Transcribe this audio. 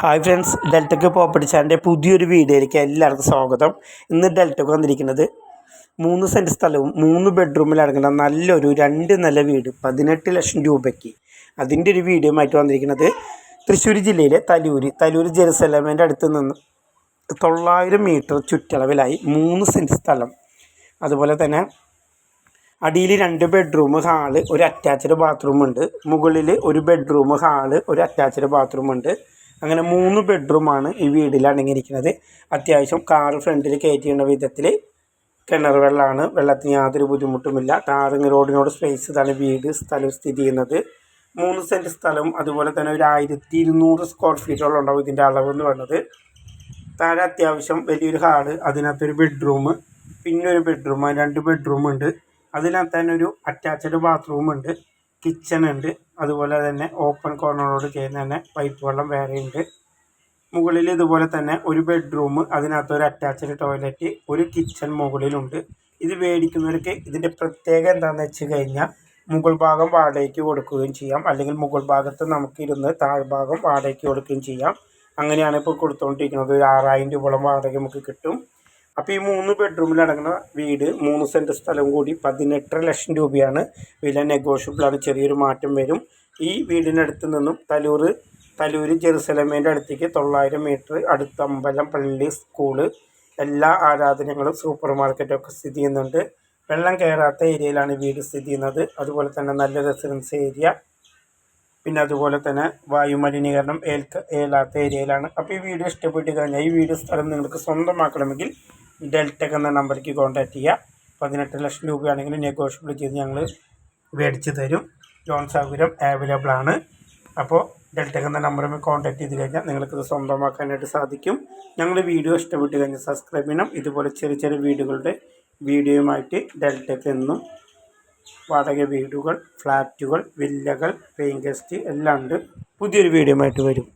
Hi friends ഡെൽറ്റക്ക് property ചാന്റെ പുതിയൊരു വീഡിയോയിലേക്ക് എല്ലാവർക്കും സ്വാഗതം. ഇന്ന് ഡെൽറ്റക്ക് വന്നിരിക്കുന്നത് മൂന്ന് സെന്റ് സ്ഥലവും മൂന്ന് ബെഡ്റൂമിൽ അടങ്ങുന്ന നല്ലൊരു രണ്ട് നില വീട് പതിനെട്ട് ലക്ഷം രൂപയ്ക്ക്. അതിന്റെ ഒരു വീഡിയോ ആയിട്ട് വന്നിരിക്കുന്നത് തൃശ്ശൂർ ജില്ലയിലെ തലൂര്. തലൂർ ജെറുസലേമിന്റെ അടുത്ത് നിന്ന് തൊള്ളായിരം മീറ്റർ ചുറ്റളവിലായി മൂന്ന് സെന്റ് സ്ഥലം. അതുപോലെ തന്നെ അടിയിൽ രണ്ട് ബെഡ്റൂം ഹാൾ ഒരു അറ്റാച്ച്ഡ് ബാത്റൂം ഉണ്ട്. മുകളിൽ ഒരു ബെഡ്റൂം ഹാൾ ഒരു അറ്റാച്ച്ഡ് ബാത്റൂം ഉണ്ട്. അങ്ങനെ മൂന്ന് ബെഡ്റൂമാണ് ഈ വീടിൽ അടങ്ങിയിരിക്കുന്നത് അത്യാവശ്യം കാർ ഫ്രണ്ടിൽ കയറ്റിയുള്ള വിധത്തിൽ കിണർ വെള്ളമാണ്. വെള്ളത്തിന് യാതൊരു ബുദ്ധിമുട്ടുമില്ല. ടാറിങ് റോഡിനോട് സ്പേസ് ഇതാണ് വീട് സ്ഥലം സ്ഥിതി ചെയ്യുന്നത്. മൂന്ന് സെന്റ് സ്ഥലം അതുപോലെ തന്നെ ഒരു ആയിരത്തി ഇരുന്നൂറ് സ്ക്വയർ ഫീറ്റോളം ഉണ്ടാവും ഇതിന്റെ അളവ് എന്ന് പറയുന്നത് താഴെ അത്യാവശ്യം വലിയൊരു ഹാൾ അതിനകത്തൊരു ബെഡ്റൂം പിന്നെ ഒരു ബെഡ്റൂം രണ്ട് ബെഡ്റൂം ഉണ്ട്. അതിനകത്ത് തന്നെ ഒരു അറ്റാച്ച്ഡ് ബാത്റൂം ഉണ്ട്. കിച്ചൺ ഉണ്ട്. അതുപോലെ തന്നെ ഓപ്പൺ കോർണറോട് ചെയ്യുന്ന തന്നെ പൈപ്പ് വെള്ളം വേറെ ഉണ്ട്. മുകളിൽ ഇതുപോലെ തന്നെ ഒരു ബെഡ്റൂം അതിനകത്ത് ഒരു അറ്റാച്ച്ഡ് ടോയ്ലറ്റ് ഒരു കിച്ചൺ മുകളിലുണ്ട്. ഇത് മേടിക്കുന്നവർക്ക് ഇതിന്റെ പ്രത്യേകത എന്താണെന്ന് വെച്ച് കഴിഞ്ഞാൽ മുകൾ ഭാഗം വാടകയ്ക്ക് കൊടുക്കുകയും ചെയ്യാം. അല്ലെങ്കിൽ മുകൾ ഭാഗത്ത് നമുക്ക് ഇരുന്ന് താഴ്ഭാഗം വാടകയ്ക്ക് കൊടുക്കുകയും ചെയ്യാം. അങ്ങനെയാണ് ഇപ്പോൾ കൊടുത്തുകൊണ്ടിരിക്കുന്നത്. ഒരു ആറായിരം രൂപയോളം വാടക നമുക്ക് കിട്ടും. അപ്പോൾ ഈ മൂന്ന് ബെഡ്റൂമിലടങ്ങുന്ന വീട് മൂന്ന് സെന്റ് സ്ഥലം കൂടി പതിനെട്ടര ലക്ഷം രൂപയാണ്. വില നെഗോഷ്യബിളാണ് ചെറിയൊരു മാറ്റം വരും. ഈ വീടിനടുത്ത് നിന്നും തലൂർ തലൂർ ജെറുസലമേന്റെ അടുത്തേക്ക് തൊള്ളായിരം മീറ്റർ അടുത്ത അമ്പലം പള്ളി സ്കൂൾ എല്ലാ ആരാധനകളും സൂപ്പർ മാർക്കറ്റൊക്കെ സ്ഥിതി ചെയ്യുന്നുണ്ട്. വെള്ളം കയറാത്ത ഏരിയയിലാണ് വീട് സ്ഥിതി ചെയ്യുന്നത്. അതുപോലെ തന്നെ നല്ല റെസിഡൻസ് ഏരിയ പിന്നെ അതുപോലെ തന്നെ വായുമലിനീകരണം ഏൽക്ക ഏലാത്ത ഏരിയയിലാണ്. അപ്പോൾ ഈ വീഡിയോ ഇഷ്ടപ്പെട്ട് കഴിഞ്ഞാൽ ഈ വീഡിയോ സ്ഥലം നിങ്ങൾക്ക് സ്വന്തമാക്കണമെങ്കിൽ ഡെൽറ്റക് എന്ന നമ്പറിലേക്ക് കോൺടാക്റ്റ് ചെയ്യുക. പതിനെട്ട് ലക്ഷം രൂപയാണെങ്കിൽ നെഗോഷ്യബിൾ ചെയ്ത് ഞങ്ങൾ മേടിച്ച് തരും. ലോൺ സൗകര്യം അവൈലബിൾ ആണ്. അപ്പോൾ ഡെൽറ്റക് എന്ന നമ്പറുമായി കോൺടാക്ട് ചെയ്ത് കഴിഞ്ഞാൽ നിങ്ങൾക്കിത് സ്വന്തമാക്കാനായിട്ട് സാധിക്കും. ഞങ്ങൾ വീഡിയോ ഇഷ്ടപ്പെട്ട് കഴിഞ്ഞാൽ സബ്സ്ക്രൈബ് ചെയ്യണം. ഇതുപോലെ ചെറിയ ചെറിയ വീടുകളുടെ വീഡിയോയുമായിട്ട് ഡെൽറ്റക് എന്നും വാടക വീടുകൾ ഫ്ലാറ്റുകൾ വില്ലകൾ പെയിൻ ഗസ്റ്റ് എല്ലാം ഉണ്ട്. പുതിയൊരു വീഡിയോ ആയിട്ട് വരും.